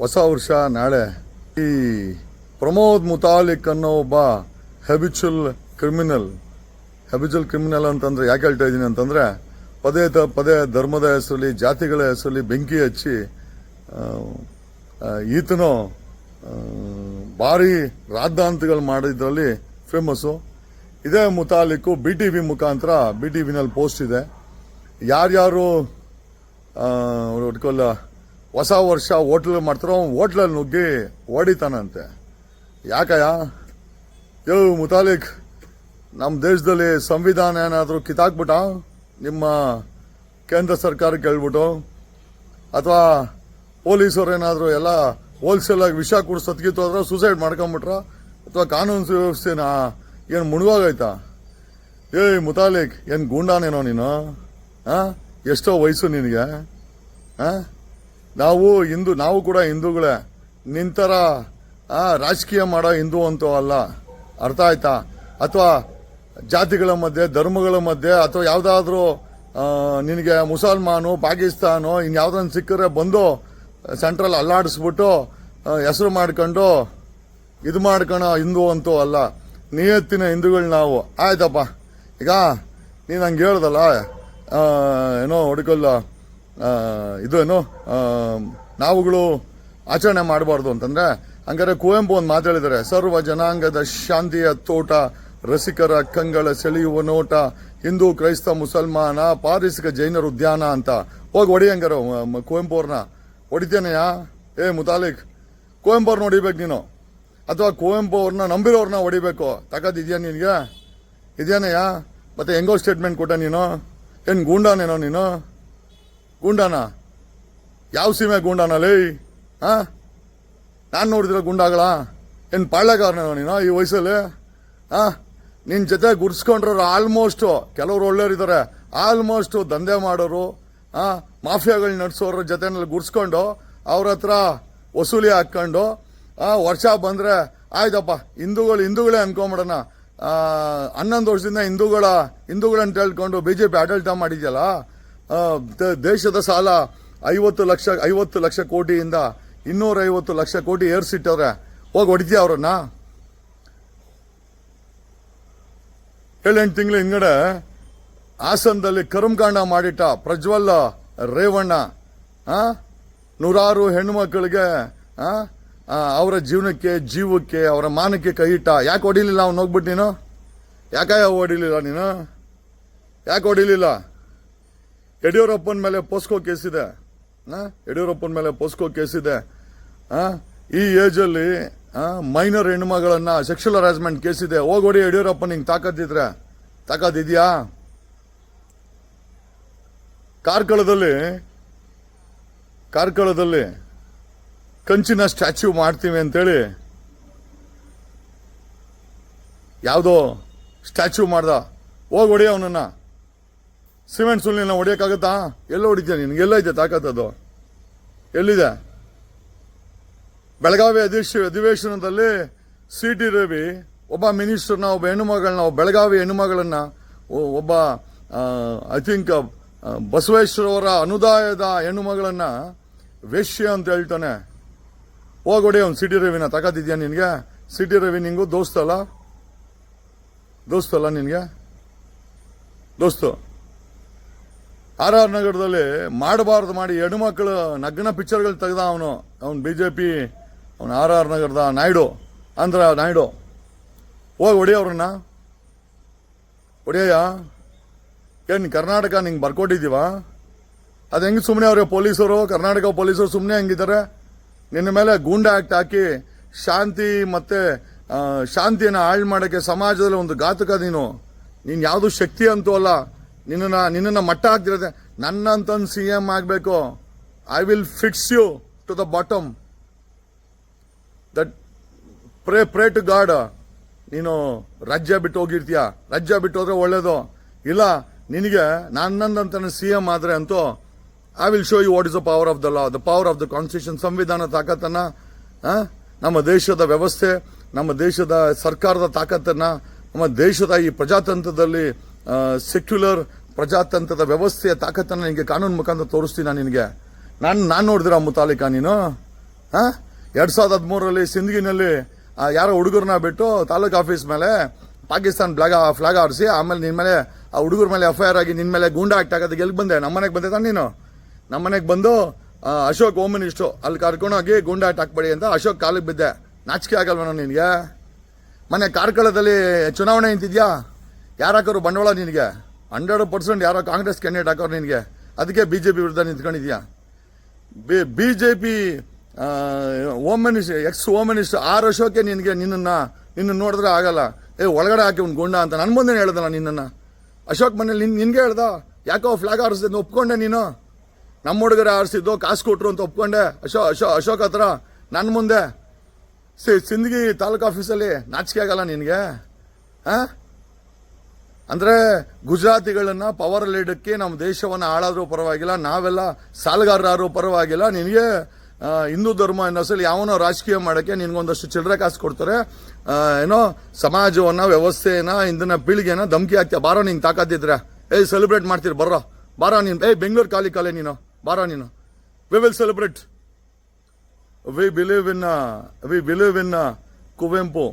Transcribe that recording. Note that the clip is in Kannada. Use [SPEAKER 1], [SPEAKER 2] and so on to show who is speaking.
[SPEAKER 1] ಹೊಸ ವರ್ಷ, ನಾಳೆ. ಈ ಪ್ರಮೋದ್ ಮುತಾಲಿಕ್ ಅನ್ನೋ ಒಬ್ಬ ಹೆಬಿಚುಲ್ ಕ್ರಿಮಿನಲ್ ಹೆಬಿಚುಲ್ ಕ್ರಿಮಿನಲ್ ಅಂತಂದ್ರೆ ಯಾಕೆ ಹೇಳ್ತಾ ಇದ್ದೀನಿ ಅಂತಂದ್ರೆ, ಪದೇ ಪದೇ ಧರ್ಮದ ಹೆಸರಲ್ಲಿ, ಜಾತಿಗಳ ಹೆಸರಲ್ಲಿ ಬೆಂಕಿ ಹಚ್ಚಿ ಈತನು ಭಾರಿ ರಾದ್ದಾಂತಗಳು ಮಾಡಿದ್ರಲ್ಲಿ ಫೇಮಸ್ಸು ಇದೇ ಮುತಾಲಿಕ್ಕು ಬಿ ಟಿ ವಿ ಮುಖಾಂತರ ಬಿ ಟಿ ವಿನಲ್ಲಿ ಪೋಸ್ಟ್ ಇದೆ. ಯಾರ್ಯಾರು ಒಟ್ಕೊಲ್ಲ ಹೊಸ ವರ್ಷ ಹೋಟ್ಲ್ ಮಾಡ್ತಾರೋ ಹೋಟ್ಲಲ್ಲಿ ನುಗ್ಗಿ ಓಡಿತಾನಂತೆ. ಯಾಕಯ್ಯ? ಯೋ ಮುತಾಲಿಕ್ ನಮ್ಮ ದೇಶದಲ್ಲಿ ಸಂವಿಧಾನ ಏನಾದರೂ ಕಿತ್ತಾಕ್ಬಿಟ್ಟ? ನಿಮ್ಮ ಕೇಂದ್ರ ಸರ್ಕಾರಕ್ಕೆ ಹೇಳ್ಬಿಟ್ಟು? ಅಥವಾ ಪೊಲೀಸರು ಏನಾದರೂ ಎಲ್ಲ ಹೋಲ್ಸೇಲ್ ಆಗಿ ವಿಷ ಕುಡಿದು ಸತ್ಕಿತ್ತು ಆದ್ರೆ ಸೂಸೈಡ್ ಮಾಡ್ಕೊಂಬಿಟ್ರ? ಅಥವಾ ಕಾನೂನು ಸುವ್ಯವಸ್ಥೆನ ಏನು ಮುಳುಗೋಗೈತಾ ಏಯ್ ಮುತಾಲಿಕ್, ಏನು ಗೂಂಡಾನೇನೋ ನೀನು? ಹಾಂ ಎಷ್ಟೋ ವಯಸ್ಸು ನಿನಗೆ. ಆ? ನಾವು ಹಿಂದೂ, ನಾವು ಕೂಡ ಹಿಂದೂಗಳೇ. ನಿಂತರ ರಾಜಕೀಯ ಮಾಡೋ ಹಿಂದೂ ಅಂತೂ ಅಲ್ಲ. ಅರ್ಥ ಆಯ್ತಾ? ಅಥವಾ ಜಾತಿಗಳ ಮಧ್ಯೆ, ಧರ್ಮಗಳ ಮಧ್ಯೆ, ಅಥವಾ ಯಾವುದಾದ್ರೂ ನಿನಗೆ ಮುಸಲ್ಮಾನು, ಪಾಕಿಸ್ತಾನು ಇನ್ಯಾವುದನ್ನು ಸಿಕ್ಕರೆ ಬಂದು ಸೆಂಟ್ರಲ್ ಅಲ್ಲಾಡಿಸ್ಬಿಟ್ಟು ಹೆಸರು ಮಾಡ್ಕೊಂಡು, ಇದು ಮಾಡ್ಕೊಳೋ ಹಿಂದೂ ಅಂತೂ ಅಲ್ಲ. ನಿಯತ್ತಿನ ಹಿಂದೂಗಳು ನಾವು. ಆಯ್ತಪ್ಪ. ಈಗ ನೀನು ಹಂಗೆ ಹೇಳ್ದಲ್ಲ ಏನೋ ಹುಡುಕಲ್ಲ. ಇದು ಏನು? ನಾವುಗಳು ಆಚರಣೆ ಮಾಡಬಾರ್ದು ಅಂತಂದ್ರೆ, ಹಂಗಾರೆ ಕುವೆಂಪು ಒಂದು ಮಾತು ಹೇಳಿದ್ದಾರೆ ಸರ್ವ ಜನಾಂಗದ ಶಾಂತಿಯ ತೋಟ, ರಸಿಕರ ಕಂಗಳ ಸೆಳೆಯುವ ನೋಟ, ಹಿಂದೂ, ಕ್ರೈಸ್ತ, ಮುಸಲ್ಮಾನ, ಪಾರಿಸಿಕ ಜೈನರ ಉದ್ಯಾನ ಅಂತ. ಹೋಗಿ ಹೊಡಿ ಹಂಗಾರ ಕುವೆಂಪು ಅವ್ರನ್ನ ಹೊಡಿತೇನೆಯಾ? ಏ, ಮುತಾಲಿಕ್, ಕುವೆಂಪು ಅವ್ರನ್ನ ಹೊಡಿಬೇಕು ನೀನು. ಅಥವಾ ಕುವೆಂಪು ಅವ್ರನ್ನ ನಂಬಿರೋರ್ನ ಹೊಡಿಬೇಕು. ತಗದಿದ್ಯಾ ನಿನಗೆ? ಇದೇನಯ್ಯ ಮತ್ತೆ ಹೆಂಗೋ ಸ್ಟೇಟ್ಮೆಂಟ್ ಕೊಟ್ಟ ನೀನು? ಏನು ಗೂಂಡಾನೇನೋ ನೀನು? ಗೂಂಡಾನ? ಯಾವ ಸೀಮೆ ಲೇ? ಹಾ? ನಾನು ನೋಡಿದ್ರೆ ಗುಂಡಾಗಳ? ಏನು ಪಾಳ್ಯಗಾರನ ನೀನು ಈ ವಯಸ್ಸಲ್ಲಿ? ಹಾ? ನಿನ್ನ ಜೊತೆ ಗುರ್ಸ್ಕೊಂಡ್ರು ಆಲ್ಮೋಸ್ಟ್ ಕೆಲವರು ಒಳ್ಳೆಯವರಿದ್ದಾರೆ ಆಲ್ಮೋಸ್ಟ್ ದಂಧೆ ಮಾಡೋರು ಹಾಂ? ಮಾಫಿಯಾಗಳು ನಡೆಸೋರ ಜೊತೆನಲ್ಲಿ ಗುರ್ಸ್ಕೊಂಡು ಅವ್ರ ಹತ್ರ ವಸೂಲಿ ಹಾಕ್ಕೊಂಡು ವರ್ಷ ಬಂದ್ರೆ ಆಯ್ತಪ್ಪ ಹಿಂದೂಗಳು ಹಿಂದೂಗಳೇ ಅನ್ಕೊಂಬಿಡೋಣ. ಹನ್ನೊಂದು ವರ್ಷದಿಂದ ಹಿಂದೂಗಳ ಹಿಂದೂಗಳಂತ ಹೇಳ್ಕೊಂಡು ಬಿಜೆಪಿ ಆಡಳಿತ ಮಾಡಿದ್ಯಲ್ಲ ಆ, ದ- ದೇಶದ ಸಾಲ ಐವತ್ತು ಲಕ್ಷ ಐವತ್ತು ಲಕ್ಷ ಕೋಟಿಯಿಂದ ಇನ್ನೂರ ಐವತ್ತು ಲಕ್ಷ ಕೋಟಿ ಏರ್ಸಿಟ್ಟವ್ರೆ ಹೋಗಿ ಹೊಡಿತೀಯ ಅವ್ರನ್ನ? ಏಳೆಂಟು ತಿಂಗಳ ಹಿಂಗಡೆ ಹಾಸನದಲ್ಲಿ ಕರ್ಮಕಾಂಡ ಮಾಡಿಟ್ಟ ಪ್ರಜ್ವಲ್ ರೇವಣ್ಣ? ನೂರಾರು? ಆ, ಅವರ ಜೀವನಕ್ಕೆ ಜೀವಕ್ಕೆ ಅವರ ಮಾನಕ್ಕೆ ಕೈ ಇಟ್ಟ. ಯಾಕೆ ಹೊಡಿಲಿಲ್ಲ ಅವ್ನು? ಹೋಗ್ಬಿಟ್ಟು ನೀನು? ಯಾಕೆ ಹೊಡಿಲಿಲ್ಲ ನೀನು? ಯಾಕೆ ಹೊಡಿಲಿಲ್ಲ? ಯಡಿಯೂರಪ್ಪನ ಮೇಲೆ ಪೋಸ್ಕೋ ಕೇಸಿದೆ? ಯಡಿಯೂರಪ್ಪನ ಮೇಲೆ ಪೋಸ್ಕೋ ಕೇಸಿದೆ? ಈ ಏಜಲ್ಲಿ ಮೈನರ್ ಹೆಣ್ಮಗಳನ್ನ ಸೆಕ್ಷುವಲ್ ಹರಾಸ್ಮೆಂಟ್ ಕೇಸಿದೆ ಹೋಗೋಡಿ ಯಡಿಯೂರಪ್ಪ ನಿಂಗೆ ತಾಕತ್ತಿದ್ರೆ ತಾಕತ್ತಿದೆಯಾ ಕಾರ್ಕಳದಲ್ಲಿ ಕಾರ್ಕಳದಲ್ಲಿ ಕಂಚಿನ ಸ್ಟ್ಯಾಚ್ಯೂ ಮಾಡ್ತೀವಿ ಅಂತೇಳಿ ಯಾವುದೋ ಸ್ಟ್ಯಾಚ್ಯೂ ಮಾಡ್ದ. ಹೋಗಿ ಹೊಡಿ ಅವನನ್ನ. ಸಿಮೆಂಟ್ ಸುಳ್ಳಿನ ಹೊಡಿಯೋಕ್ಕಾಗತ್ತಾ? ಎಲ್ಲ ಹೊಡಿತೀಯ ನಿನ್ಗೆ ಎಲ್ಲೈತೆ ತಾಕತ್ತದು. ಎಲ್ಲಿದೆ? ಬೆಳಗಾವಿ ಅಧಿವೇಶ ಅಧಿವೇಶನದಲ್ಲಿ ಸಿ ಟಿ ರವಿ, ಒಬ್ಬ ಮಿನಿಸ್ಟರ್ನ ಒಬ್ಬ ಹೆಣ್ಣುಮಗಳನ್ನ, ಒಬ್ಬ ಬೆಳಗಾವಿ ಹೆಣ್ಣುಮಗಳನ್ನ ಮಗಳನ್ನ ಒಬ್ಬ ಐ ಥಿಂಕ್ ಬಸವೇಶ್ವರವರ ಅನುದಾಯದ ಹೆಣ್ಣುಮಗಳನ್ನು ವೇಶ್ಯ ಅಂತ ಹೇಳ್ತಾನೆ. ಹೋಗೋಡಿ ಅವ್ನು ಸಿ ಟಿ ರವಿನ. ತಗೋತಿದ್ಯಾ ನಿನಗೆ? ಸಿ ಟಿ ರವಿ ನಿಂಗು ದೋಸ್ತಲ್ಲ ದೋಸ್ತಲ್ಲ ನಿನಗೆ? ದೋಸ್ತು. ಆರ್ ಆರ್ ನಗರದಲ್ಲಿ ಮಾಡಬಾರ್ದು ಮಾಡಿ ಹೆಣ್ಮಕ್ಳು ನಗ್ನ ಪಿಕ್ಚರ್ಗಳು ತೆಗ್ದ ಅವನು. ಅವನು ಬಿ ಜೆ ಪಿ ಅವನು ಆರ್ ಆರ್ ನಗರದ ನಾಯ್ಡು. ಆಂಧ್ರ ನಾಯ್ಡು. ಹೋಗಿ ಹೊಡಿ ಅವ್ರನ್ನ. ಹೊಡಿಯಯ್ಯ. ಏನು ಕರ್ನಾಟಕ ನಿಂಗೆ ಬರ್ಕೊಟ್ಟಿದ್ದೀವ? ಅದು ಹೆಂಗೆ ಸುಮ್ಮನೆ ಅವ್ರೆ ಪೊಲೀಸರು, ಕರ್ನಾಟಕ ಪೊಲೀಸರು ಸುಮ್ಮನೆ ಹೆಂಗಿದ್ದಾರೆ ನಿನ್ನ ಮೇಲೆ ಗೂಂಡ ಆಕ್ಟ್ ಹಾಕಿ ಶಾಂತಿ ಮತ್ತೆ ಶಾಂತಿಯನ್ನು ಹಾಳು ಮಾಡೋಕ್ಕೆ ಸಮಾಜದಲ್ಲಿ ಒಂದು ಘಾತಕ ನೀನು. ನೀನು ಯಾವುದು ಶಕ್ತಿ ಅಂತೂ ಅಲ್ಲ. ನಿನ್ನನ್ನು ನಿನ್ನನ್ನು ಮಟ್ಟ ಹಾಕ್ತಿರತ್ತೆ ನನ್ನಂತಂದು ಸಿ ಎಂ ಆಗಬೇಕು. I will fix you to the bottom that pray pray to God ನೀನು ರಾಜ್ಯ ಬಿಟ್ಟು ಹೋಗಿರ್ತೀಯ? ರಾಜ್ಯ ಬಿಟ್ಟು ಹೋದ್ರೆ ಒಳ್ಳೇದು. ಇಲ್ಲ, ನಿನಗೆ ನನ್ನಂತ ಸಿ ಎಂ ಆದರೆ ಅಂತೂ I will show you what is the power of the law the power of the constitution ಸಂವಿಧಾನ ತಾಕತ್ತನ್ನು ನಮ್ಮ ದೇಶದ ವ್ಯವಸ್ಥೆ, ನಮ್ಮ ದೇಶದ ಸರ್ಕಾರದ ತಾಕತ್ತನ್ನು, ನಮ್ಮ ದೇಶದ ಈ ಪ್ರಜಾತಂತ್ರದಲ್ಲಿ ಸೆಕ್ಯುಲರ್ ಪ್ರಜಾತಂತ್ರದ ವ್ಯವಸ್ಥೆಯ ತಾಕತ್ತನ್ನು ನಿನಗೆ ಕಾನೂನು ಮುಖಾಂತರ ತೋರಿಸ್ತೀನಿ ನಾನು ನಿನಗೆ. ನಾನು ನಾನು ನೋಡಿದಿರ ಮುತಾಲಿಕ ನೀನು? ಹಾಂ ಎರಡು ಸಾವಿರದ ಹದಿಮೂರರಲ್ಲಿ ಸಿಂದಗಿನಲ್ಲಿ ಯಾರೋ ಹುಡುಗರನ್ನ ಬಿಟ್ಟು ತಾಲೂಕ್ ಆಫೀಸ್ ಮೇಲೆ ಪಾಕಿಸ್ತಾನ್ ಫ್ಲಾಗ್ ಫ್ಲಾಗ್ ಆರಿಸಿ ಆಮೇಲೆ ನಿನ್ನ ಮೇಲೆ ಆ ಹುಡುಗರ ಮೇಲೆ ಎಫ್ ಐ ಆಗಿ ನಿನ್ನ ಮೇಲೆ ಗೂಂಡಾ ಆಕ್ಟ್ ಆಗೋದಕ್ಕೆ ಎಲ್ಲಿ ಬಂದೆ? ನಮ್ಮನೆಗೆ ಬಂದೆ ತಾನೆ ನೀನು? ನಮ್ಮನೆಗೆ ಬಂದು ಅಶೋಕ್ ಓಮ್ ಮಿನಿಸ್ಟ್ರು ಅಲ್ಲಿ ಕರ್ಕೊಂಡೋಗಿ ಗೂಂಡಾ ಆಕ್ಟ್ ಹಾಕ್ಬೇಡಿ ಅಂತ ಅಶೋಕ್ ಕಾಲಿಗೆ ಬಿದ್ದೆ. ನಾಚಿಕೆ ಆಗಲ್ವನ ನಿನಗೆ? ಮನೆ ಕಾರ್ಕಳದಲ್ಲಿ ಚುನಾವಣೆ ನಿಂತಿದ್ಯಾ? ಯಾರು ಹಾಕೋರು ಬಂಡವಾಳ ನಿನಗೆ ಹಂಡ್ರೆಡ್ ಪರ್ಸೆಂಟ್ ಯಾರೋ ಕಾಂಗ್ರೆಸ್ ಕ್ಯಾಂಡಿಡೇಟ್ ಹಾಕೋರು ನಿನಗೆ, ಅದಕ್ಕೆ ಬಿ ಜೆ ಪಿ ವಿರುದ್ಧ ನಿಂತ್ಕೊಂಡಿದ್ಯಾ BJP home minister ex home minister R Ashoka ನಿನಗೆ, ನಿನ್ನನ್ನು, ನಿನ್ನ ನೋಡಿದ್ರೆ ಆಗಲ್ಲ. ಏ, ಒಳಗಡೆ ಹಾಕಿ ಒಂದು ಗುಂಡ ಅಂತ ನನ್ನ ಮುಂದೆ ಹೇಳ್ದಲ್ಲ ನಿನ್ನನ್ನು. ಅಶೋಕ್ ಮನೇಲಿ ನಿನ್ನ ನಿನಗೆ ಹೇಳ್ದ? ಯಾಕೋ ಫ್ಲಾಗ್ ಆರಿಸಿದ್ದು ಒಪ್ಕೊಂಡೆ ನೀನು? ನಮ್ಮ ಹುಡುಗರ ಆರಿಸಿದ್ದು ಕಾಸು ಕೊಟ್ರು ಅಂತ ಒಪ್ಕೊಂಡೆ? ಅಶೋ ಅಶೋ ಅಶೋಕ್ ಹತ್ರ ನನ್ನ ಮುಂದೆ. ಸಿಂದಗಿ ತಾಲೂಕು ಆಫೀಸಲ್ಲಿ ನಾಚಿಕೆ ಆಗಲ್ಲ ನಿನಗೆ? ಆ ಅಂದ್ರೆ ಗುಜರಾತಿಗಳನ್ನ ಪವರ್ ಲೀಡಕ್ಕೆ ನಮ್ಮ ದೇಶವನ್ನ ಹಾಳಾದರೂ ಪರವಾಗಿಲ್ಲ, ನಾವೆಲ್ಲ ಸಾಲಗಾರರು ಪರವಾಗಿಲ್ಲ. ನಿನಗೆ ಹಿಂದೂ ಧರ್ಮ ಅನ್ನೋಸಲಿ ಯಾವನೋ ರಾಜಕೀಯ ಮಾಡಕ್ಕೆ ನಿನ್ಗೊಂದಷ್ಟು ಚಿಲ್ಲರೆ ಕಾಸು ಕೊಡ್ತಾರೆ. ಏನೋ ಸಮಾಜವನ್ನ ವ್ಯವಸ್ಥೆನ ಇಂದಿನ ಪೀಳಿಗೆನ ಧಮಕಿ ಹಾಕ್ತೀಯ. ಬಾರೋ ನಿಂಗೆ ತಾಕತ್ತಿದ್ರೆ. ಏಯ್ ಸೆಲೆಬ್ರೇಟ್ ಮಾಡ್ತೀರಿ, ಬರ್ರೋ. ಬಾರೋ ನೀನು. ಏಯ್, ಬೆಂಗಳೂರು ಖಾಲಿ ಕಾಲೇ ನೀನು. ಬಾರೋ ನೀನು. We will celebrate we believe in we believe in Kuvempu.